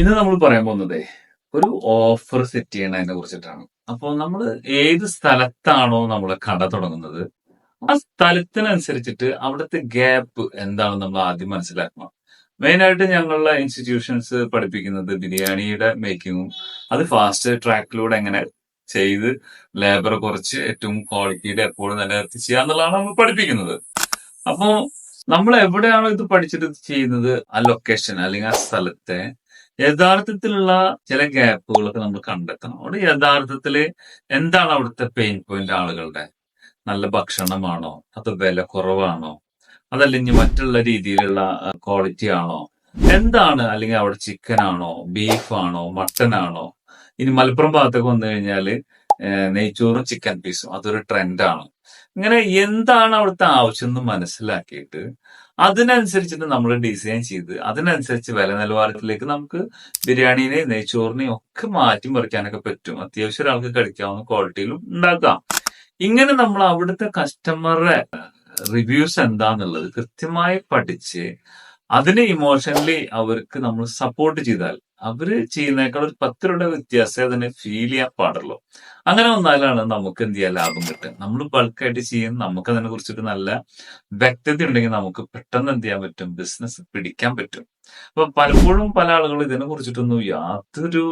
ഇന്ന് നമ്മൾ പറയാൻ പോകുന്നത് ഒരു ഓഫർ സെറ്റ് ചെയ്യണതിനെ കുറിച്ചിട്ടാണ്. അപ്പോൾ നമ്മൾ ഏത് സ്ഥലത്താണോ നമ്മൾ കട തുടങ്ങുന്നത് ആ സ്ഥലത്തിനനുസരിച്ചിട്ട് അവിടുത്തെ ഗ്യാപ്പ് എന്താണെന്ന് നമ്മൾ ആദ്യം മനസ്സിലാക്കണം. മെയിനായിട്ട് ഞങ്ങളുടെ ഇൻസ്റ്റിറ്റ്യൂഷൻസ് പഠിപ്പിക്കുന്നത് ബിരിയാണിയുടെ മേക്കിങ്ങും അത് ഫാസ്റ്റ് ട്രാക്കിലൂടെ എങ്ങനെ ചെയ്ത് ലേബർ കുറച്ച് ഏറ്റവും ക്വാളിറ്റിയുടെ എപ്പോഴും നിലനിർത്തി ചെയ്യുക എന്നുള്ളതാണ് നമ്മൾ പഠിപ്പിക്കുന്നത്. അപ്പോ നമ്മൾ എവിടെയാണോ ഇത് പഠിച്ചിട്ട് ചെയ്യുന്നത്? ആ ലൊക്കേഷൻ അല്ലെങ്കിൽ ആ സ്ഥലത്തെ യഥാർത്ഥത്തിലുള്ള ചില ഗ്യാപ്പുകളൊക്കെ നമ്മൾ കണ്ടെത്തണം. അവിടെ യഥാർത്ഥത്തിൽ എന്താണ് അവിടുത്തെ പെയിൻ പോയിന്റ് ആളുകളുടെ? നല്ല ഭക്ഷണമാണോ? അത് വില കുറവാണോ? അതല്ലെങ്കിൽ മറ്റുള്ള രീതിയിലുള്ള ക്വാളിറ്റി ആണോ? എന്താണ് അല്ലെങ്കിൽ അവിടെ ചിക്കൻ ആണോ ബീഫ് ആണോ മട്ടൻ ആണോ? ഇനി മലപ്പുറം ഭാഗത്തൊക്കെ വന്നു കഴിഞ്ഞാൽ ഏഹ് നെയ്ച്ചോറും ചിക്കൻ പീസും അതൊരു ട്രെൻഡാണ് ഇങ്ങനെ എന്താണ് അവിടുത്തെ ആവശ്യം എന്ന് മനസ്സിലാക്കിയിട്ട് അതിനനുസരിച്ചിട്ട് നമ്മൾ ഡിസൈൻ ചെയ്ത് അതിനനുസരിച്ച് വില നിലവാരത്തിലേക്ക് നമുക്ക് ബിരിയാണിനെയും നെയ്ച്ചോറിനെയും ഒക്കെ മാറ്റി മറിക്കാനൊക്കെ പറ്റും. അത്യാവശ്യം ഒരാൾക്ക് കഴിക്കാവുന്ന ക്വാളിറ്റിയിലും ഉണ്ടാക്കാം ഇങ്ങനെ നമ്മൾ അവിടുത്തെ കസ്റ്റമറുടെ റിവ്യൂസ് എന്താന്നുള്ളത് കൃത്യമായി പഠിച്ച് അതിനെ ഇമോഷണലി അവർക്ക് നമ്മൾ സപ്പോർട്ട് ചെയ്താൽ അവർ ചെയ്യുന്നേക്കാൾ ഒരു പത്ത് രൂപയുടെ വ്യത്യാസം അതിനെ ഫീൽ ചെയ്യാൻ പാടുള്ളൂ. അങ്ങനെ വന്നാലാണ് നമുക്ക് എന്ത് ചെയ്യാൻ ലാഭം കിട്ടുക. നമ്മൾ ബൾക്കായിട്ട് ചെയ്യും നമുക്ക് അതിനെ കുറിച്ചിട്ട് നല്ല വ്യക്തത ഉണ്ടെങ്കിൽ നമുക്ക് പെട്ടെന്ന് എന്ത് ചെയ്യാൻ പറ്റും? ബിസിനസ് പിടിക്കാൻ പറ്റും. അപ്പൊ പലപ്പോഴും പല ആളുകളും ഇതിനെ കുറിച്ചിട്ടൊന്നും യാതൊരു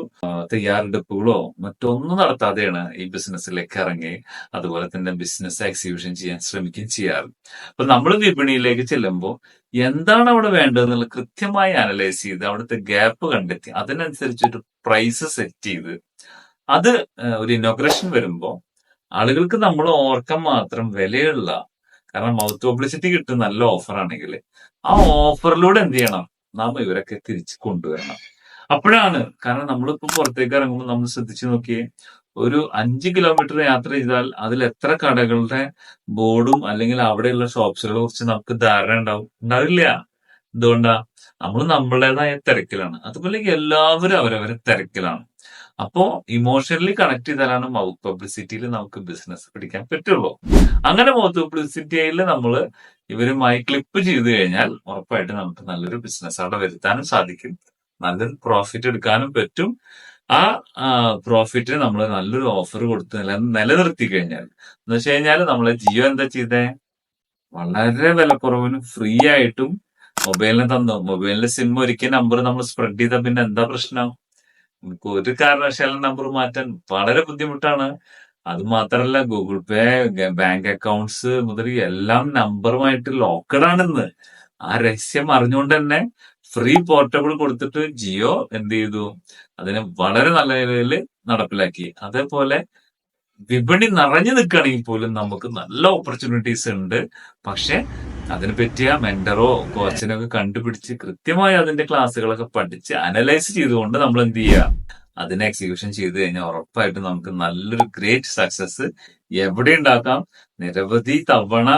തയ്യാറെടുപ്പുകളോ മറ്റൊന്നും നടത്താതെയാണ് ഈ ബിസിനസ്സിലേക്ക് ഇറങ്ങി അതുപോലെ തന്നെ ബിസിനസ് എക്സിബിഷൻ ചെയ്യാൻ ശ്രമിക്കുകയും ചെയ്യാറ്. അപ്പൊ നമ്മൾ വിപണിയിലേക്ക് ചെല്ലുമ്പോൾ എന്താണ് അവിടെ വേണ്ടതെന്നുള്ള കൃത്യമായി അനലൈസ് ചെയ്ത് അവിടുത്തെ ഗ്യാപ്പ് കണ്ടെത്തി. അതിനനുസരിച്ചൊരു പ്രൈസ് സെറ്റ് ചെയ്ത് അത് ഒരു ഇനോഗ്രേഷൻ വരുമ്പോൾ ആളുകൾക്ക് നമ്മൾ ഓർക്കാൻ മാത്രം വിലയുള്ള കാരണം മൗത്ത് പബ്ലിസിറ്റി കിട്ടുന്ന നല്ല ഓഫർ ആണെങ്കിൽ ആ ഓഫറിലൂടെ എന്ത് ചെയ്യണം? നാം ഇവരൊക്കെ തിരിച്ചു കൊണ്ടുവരണം. അപ്പോഴാണ് കാരണം നമ്മളിപ്പോൾ പുറത്തേക്ക് ഇറങ്ങുമ്പോൾ നമ്മൾ ശ്രദ്ധിച്ചു നോക്കിയേ ഒരു അഞ്ച് കിലോമീറ്റർ യാത്ര ചെയ്താൽ അതിൽ എത്ര കടകളുടെ ബോർഡും അല്ലെങ്കിൽ അവിടെയുള്ള ഷോപ്സുകളെ കുറിച്ച് നമുക്ക് ധാരണ ഉണ്ടാവും? ഉണ്ടാവില്ല. എന്തുകൊണ്ടാ നമ്മൾ നമ്മളുടേതായ തിരക്കിലാണ്. അതുപോലെ എല്ലാവരും അവരവരെ തിരക്കിലാണ്. അപ്പോ ഇമോഷണലി കണക്ട് ചെയ്താലാണ് മൗത്ത് പബ്ലിസിറ്റിയിൽ നമുക്ക് ബിസിനസ് പിടിക്കാൻ പറ്റുള്ളൂ. അങ്ങനെ മൗത്ത് പബ്ലിസിറ്റിയിൽ നമ്മൾ ഇവരുമായി ക്ലിപ്പ് ചെയ്ത് കഴിഞ്ഞാൽ ഉറപ്പായിട്ട് നമുക്ക് നല്ലൊരു ബിസിനസ് അവിടെ വരുത്താനും സാധിക്കും. നല്ലൊരു പ്രോഫിറ്റ് എടുക്കാനും പറ്റും. ആ പ്രോഫിറ്റിന് നമ്മൾ നല്ലൊരു ഓഫർ കൊടുത്ത് നില നിലനിർത്തി കഴിഞ്ഞാൽ. എന്ന് വെച്ച് കഴിഞ്ഞാൽ നമ്മളെ ജിയോ എന്താ ചെയ്തേ? വളരെ വിലക്കുറവിനും ഫ്രീ ആയിട്ടും മൊബൈലിന് തന്നു? മൊബൈലിന്റെ സിം ഒരിക്കൽ നമ്പർ നമ്മൾ സ്പ്രെഡ് ചെയ്ത പിന്നെ എന്താ പ്രശ്നം? നമുക്ക് ഒരു കാരണവശാലും നമ്പർ മാറ്റാൻ വളരെ ബുദ്ധിമുട്ടാണ്. അത് മാത്രല്ല ഗൂഗിൾ പേ ബാങ്ക് അക്കൗണ്ട്സ് മുതൽ എല്ലാം നമ്പറുമായിട്ട് ലോക്കഡ് ആണെന്ന്. ആ രഹസ്യം അറിഞ്ഞുകൊണ്ട് തന്നെ ഫ്രീ പോർട്ടബിൾ കൊടുത്തിട്ട് ജിയോ എന്ത് ചെയ്തു? അതിനെ വളരെ നല്ല രീതിയിൽ നടപ്പിലാക്കി. അതേപോലെ വിപണി നിറഞ്ഞു നിൽക്കുകയാണെങ്കിൽ പോലും നമുക്ക് നല്ല ഓപ്പർച്യൂണിറ്റീസ് ഉണ്ട്. പക്ഷെ അതിനെ പറ്റിയ മെന്ററോ കോച്ചിനോ ഒക്കെ കണ്ടുപിടിച്ച് കൃത്യമായി അതിന്റെ ക്ലാസ്സുകളൊക്കെ പഠിച്ച് അനലൈസ് ചെയ്തുകൊണ്ട് നമ്മൾ എന്ത് ചെയ്യുക? അതിനെ എക്സിക്യൂഷൻ ചെയ്ത് കഴിഞ്ഞാൽ ഉറപ്പായിട്ടും നമുക്ക് നല്ലൊരു ഗ്രേറ്റ് സക്സസ് എവിടെ ഉണ്ടാക്കാം? നിരവധി തവണ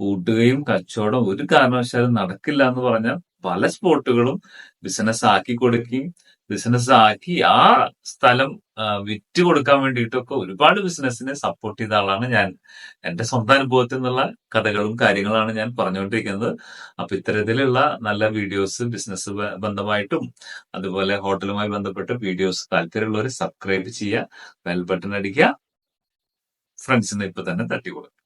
പൂട്ടുകയും കച്ചവടം ഒരു കാരണവശാലും നടക്കില്ല എന്ന് പറഞ്ഞാൽ പല സ്പോട്ടുകളും ബിസിനസ് ആക്കി കൊടുക്കുകയും ബിസിനസ് ആക്കി ആ സ്ഥലം വിറ്റ് കൊടുക്കാൻ വേണ്ടിയിട്ടൊക്കെ ഒരുപാട് ബിസിനസ്സിനെ സപ്പോർട്ട് ചെയ്ത ആളാണ് ഞാൻ. എന്റെ സ്വന്തം അനുഭവത്തിൽ നിന്നുള്ള കഥകളും കാര്യങ്ങളാണ് ഞാൻ പറഞ്ഞുകൊണ്ടിരിക്കുന്നത്. അപ്പൊ ഇത്തരത്തിലുള്ള നല്ല വീഡിയോസ് ബിസിനസ് ബന്ധമായിട്ടും അതുപോലെ ഹോട്ടലുമായി ബന്ധപ്പെട്ട് വീഡിയോസ് താല്പര്യമുള്ളവർ സബ്സ്ക്രൈബ് ചെയ്യുക ബെൽ ബട്ടൺ അടിക്കുക ഫ്രണ്ട്സിന് ഇപ്പൊ തന്നെ തട്ടി കൊടുക്കുക